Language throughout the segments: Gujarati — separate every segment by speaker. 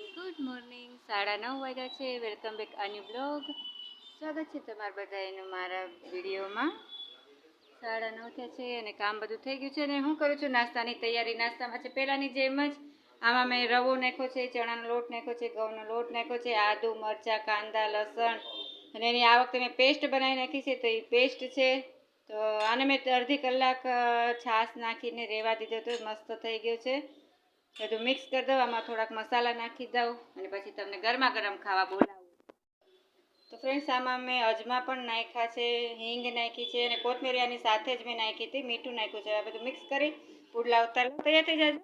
Speaker 1: એવરીવન ગુડ મોર્નિંગ સાડા નવ વાગ્યા છે. વેલકમ બેક આની બ્લોગ સ્વાગત છે તમારા બધાનું મારા વિડીયોમાં. સાડા નવ થયા છે અને કામ બધું થઈ ગયું છે અને હું કરું છું નાસ્તાની તૈયારી. નાસ્તામાં છે પહેલાંની જેમ જ આમાં મેં રવો નાખ્યો છે, ચણાનો લોટ નાખ્યો છે, ઘઉંનો લોટ નાખ્યો છે, આદુ, મરચાં, કાંદા, લસણ અને એની આ વખતે મેં પેસ્ટ બનાવી નાખી છે. તો એ પેસ્ટ છે. તો આને મેં અડધી કલાક છાશ નાખીને રહેવા દીધો તો મસ્ત થઈ ગયું છે. બધું મિક્સ કરી દઉં આમાં થોડાક મસાલા નાખી દઉં અને પછી તમને ગરમા ગરમ ખાવા બોલાવું. તો ફ્રેન્ડ્સ આમાં મેં અજમા પણ નાખ્યા છે, હિંગ નાખી છે અને કોથમીરિયાની સાથે જ મેં નાખી હતી, મીઠું નાખ્યું છે. આ બધું મિક્સ કરી પુડલા ઉતાર તૈયાર થઈ જાય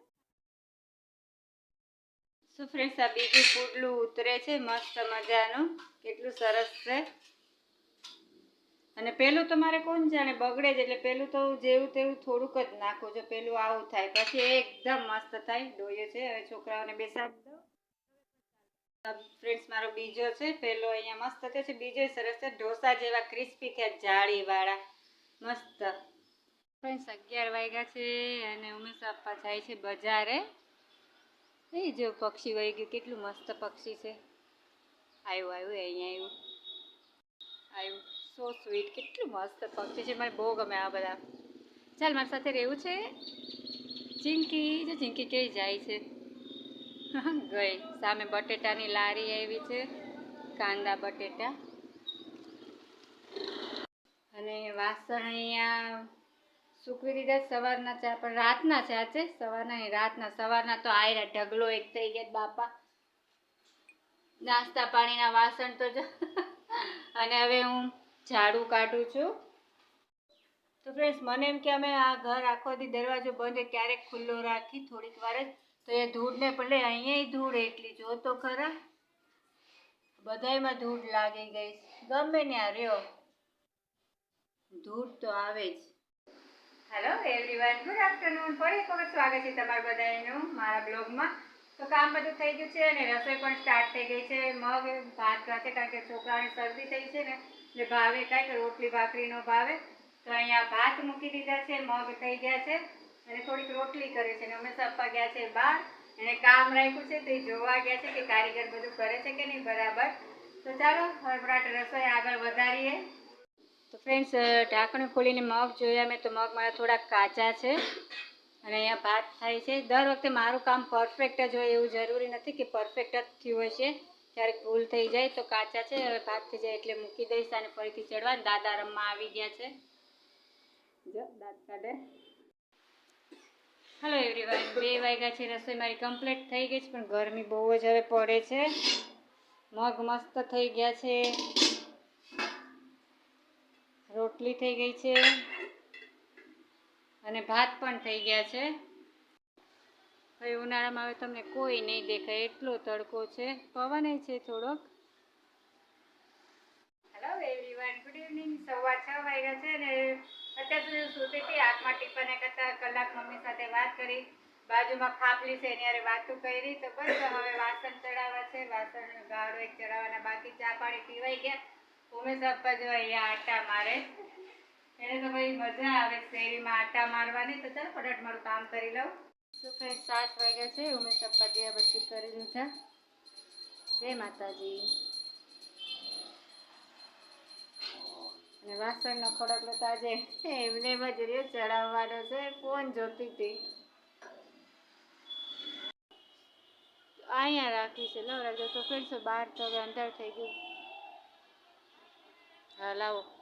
Speaker 1: સો ફ્રેન્ડ્સ આ બીજું પુડલું ઉતરે છે, મસ્ત મજાનું. કેટલું સરસ છે. અને પહેલું તો મારે કોણ જાણે, બગડે જ. એટલે પેલું તો જેવું તેવું થોડુંક જ નાખો. જો પેલું આવું થાય, પછી એકદમ મસ્ત થાય. ડોયો છે. હવે છોકરાઓને બેસાડી દો ફ્રેન્ડ્સ, મારો બીજો છે. પેલો અહીંયા મસ્ત થયો છે. બીજો સરસ છે. ઢોસા જેવા ક્રિસ્પી થયા જાળીવાળા. મસ્ત. ફ્રેન્ડ્સ, અગિયાર વાગ્યા છે અને ઉમેશ આપવા જાય છે બજારે. એ જો પક્ષી વહી ગયું. કેટલું મસ્ત પક્ષી છે. આવ્યું આવ્યું અહીંયા આવ્યું આવ્યું સો સ્વીટ કેટલું મસ્ત પક્ષી છે. મને બહુ ગમે આ બધા. ચાલ, મારી સાથે રહેવું છે. ચિંકી, જો ચિંકી ક્યાંય જાય છે? ગઈ. સામે બટેટાની લારી આવી છે. કાંદા, બટેટા. અને વાસણ અહીંયા સૂકવી દીધા સવારના ચા. પણ રાતના છે. સવારના નહીં, રાતના. સવારના તો આયરા ઢગલો એક થઈ ગયા બાપા. નાસ્તા પાણીના વાસણ તો જ. અને હવે હું ઝાડુ કાઢું છું. તો ફ્રેન્ડ્સ મને એમ કે અમે આ ઘર આખો દી દરવાજો બંધ ક્યારેક ખુલ્લો રાખી થોડીક વાર જ. તો એ ધૂળને પડે અહીંયા ધૂળ એટલી જો તો ખરા. બધાયમાં ધૂળ લાગી ગઈ. ગમે આ રહ્યો. ધૂળ તો આવે જ. હેલો એવરીવન ગુડ આફ્ટરનૂન ફરી એક વખત સ્વાગત છે તમારા બધાનું મારા બ્લોગમાં. તો કામ બધું થઈ ગયું છે અને રસોઈ પણ સ્ટાર્ટ થઈ ગઈ છે. મગ, ભાત ખાશે કારણ કે છોકરાઓને શરદી થઈ છે ને. એટલે ભાવે કાંઈક રોટલી ભાખરીનો ભાવે. તો અહીંયા ભાત મૂકી દીધા છે, મગ થઈ ગયા છે અને થોડીક રોટલી કરે છે. અને હંમેશા આપવા ગયા છે બહાર. એને કામ રાખ્યું છે, તે જોવા ગયા છે કે કારીગર બધું કરે છે કે નહીં, બરાબર. તો ચાલો હળબડાટ રસોઈ આગળ વધારીએ. તો ફ્રેન્ડ્સ ઢાંકણું ખોલીને મગ જોયા મેં, તો મગ મારા થોડાક કાચા છે. અને અહીંયા ભાત થાય છે. દર વખતે મારું કામ પરફેક્ટ જ હોય એવું જરૂરી નથી કે પરફેક્ટ જ થયું હશે. ક્યારેક ભૂલ થઈ જાય તો કાચા છે, હવે ભાત થઈ જાય એટલે મૂકી દઈશ અને ફરીથી ચડવા. દાદા રમવા આવી ગયા છે. જો, દાંત કાઢે. હલો એવરીવન બે વાગ્યા છે, રસોઈ મારી કમ્પ્લીટ થઈ ગઈ છે, પણ ગરમી બહુ જ હવે પડે છે. મગ મસ્ત થઈ ગયા છે. રોટલી થઈ ગઈ છે. અને ભાત પણ થઈ ગયા છે. હવે ઉનાળામાં હવે તમને કોઈ નહીં દેખાય, એટલો તડકો છે. પવન છે થોડોક હેલો એવરીવન ગુડ ઇવનિંગ સવા છ વાગ્યા છે ને અત્યાર સુધી સૂતી હતી હાથમાં ટિફને કરતા કલાક મમ્મી સાથે વાત કરી. બાજુમાં ખાપલી છે એની હારે વાતો કરી. તો બસ હવે વાસણ ચડાવવા છે. વાસણ ગાળો એક ચડાવવાના બાકી ચા પાણી પીવાઈ ગયા. ઉમેશ આપવા જો અહીંયા આટા મારે. એને તો ભાઈ મજા આવે શેરીમાં આટા મારવાની. તો ચાલ ફટાફટ મારું કામ કરી લઉં. ફ્રેન્ડ સાત વાગ્યા છે. ઉમેશ પપ્પા પછી કરી લીધા. જય માતાજી. અને વાસણનો ખોરાક તો આજે એમને એમ જ રહ્યો ચડાવવાનો છે. ફોન જોતી હતી. અહીંયા રાખી છે. લવ રાખજો તો ફ્રેન્ડ બહાર તો અંદર થઈ ગયું. હા, લાવો.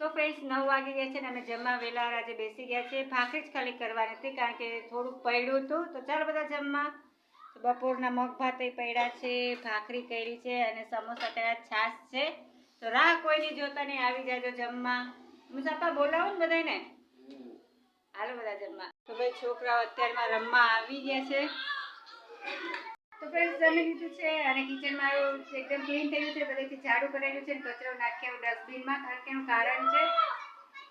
Speaker 1: તો ફ્રેન્ડ્સ નવ વાગી ગયા છે ને અમે જમવા વહેલા આજે બેસી ગયા છે ભાખરી જ ખાલી કરવાની હતી કારણ કે થોડુંક પડ્યું હતું. તો ચાલો બધા જમવા. તો બપોરના મગ ભાત પડ્યા છે, ભાખરી કરી છે અને સમોસા તળ્યા છાશ છે. તો રાહ કોઈની જોતા નહીં આવી જાજો જમવા. મુસાફા બોલાવો ને બધાને હાલો બધા જમવા. તો ભાઈ, છોકરાઓ અત્યારમાં રમવા આવી ગયા છે. તો ફ્રેન્ડ્સ જમી લીધું છે અને કિચન મારું એકદમ ક્લીન થયું છે. બધેથી ઝાડુ કરેલું છે કચરો નાખ્યો ડસ્ટબિનમાં કારણ કે એનું કારણ છે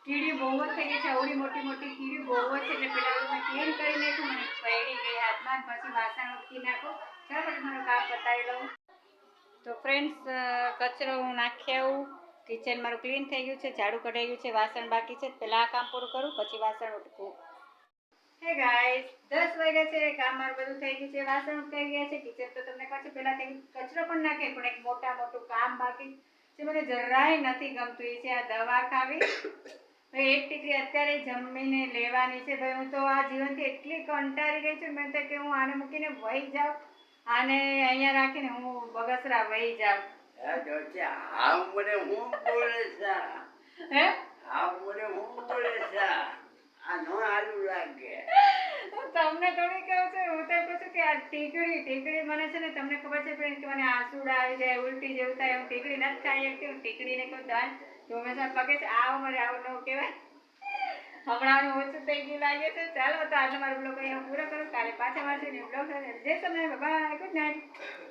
Speaker 1: કીડી બહુ જ થઈ ગઈ છે. આવડી મોટી મોટી કીડી બહુ જ છે. એટલે પેલા બધું ક્લીન કરી નાખ્યું. મને પડી ગઈ હાથમાં. પછી વાસણ ઉટકી નાખો. ચાલો મારું કામ બતાવી લઉં. તો ફ્રેન્ડ્સ કચરો હું નાખી કિચન મારું ક્લીન થઈ ગયું છે. ઝાડુ કઢાઈ ગયું છે. વાસણ બાકી છે. પહેલાં આ કામ પૂરું કરું, પછી વાસણ ઉટકું. હે ગાઈસ દસ વાગ્યા છે કામ મારું બધું થઈ ગયું છે વાસણ થઈ ગયા છે કિચન તો તમને કહું છું પહેલા કચરો પણ નાખે પણ એક મોટા મોટું કામ બાકી જે મને જરાય નથી ગમતું એ છે આ દવા ખાવી. એક ટીકરી અત્યારે જમીને લેવાની છે ભાઈ હું તો આ જીવનથી એટલી કંટાળી ગઈ છું મેં તો કે હું આને મૂકીને વહી જાઉં આને અહીંયા રાખીને હું બગસરા વહી જાઉં.
Speaker 2: આ મને હું બોલે છે?
Speaker 1: હે?
Speaker 2: આ મને હું બોલે છે? આ નો
Speaker 1: તમને થોડી કહું છું, હું તો કહું છું કે આ ટીકડી ટીકડી મને છે ને તમને ખબર છે ફ્રેન્ડ કે મને આંસુડા આવી જાય, ઉલટી જેવું થાય હું ટીકડી નથી ખાઈ શકતી હું ટીકડીને કહું દાન તો હંમેશા પગે છે આવો મને આવું ન કહેવાય. હમણાં ઓછું થઈ ગયું લાગે છે. ચાલો તો આજે મારો બ્લોગ અહીંયા પૂરો કરું. કાલે પાછા મળશે ને બ્લોગ જય સમય બાય ગુડ નાઇટ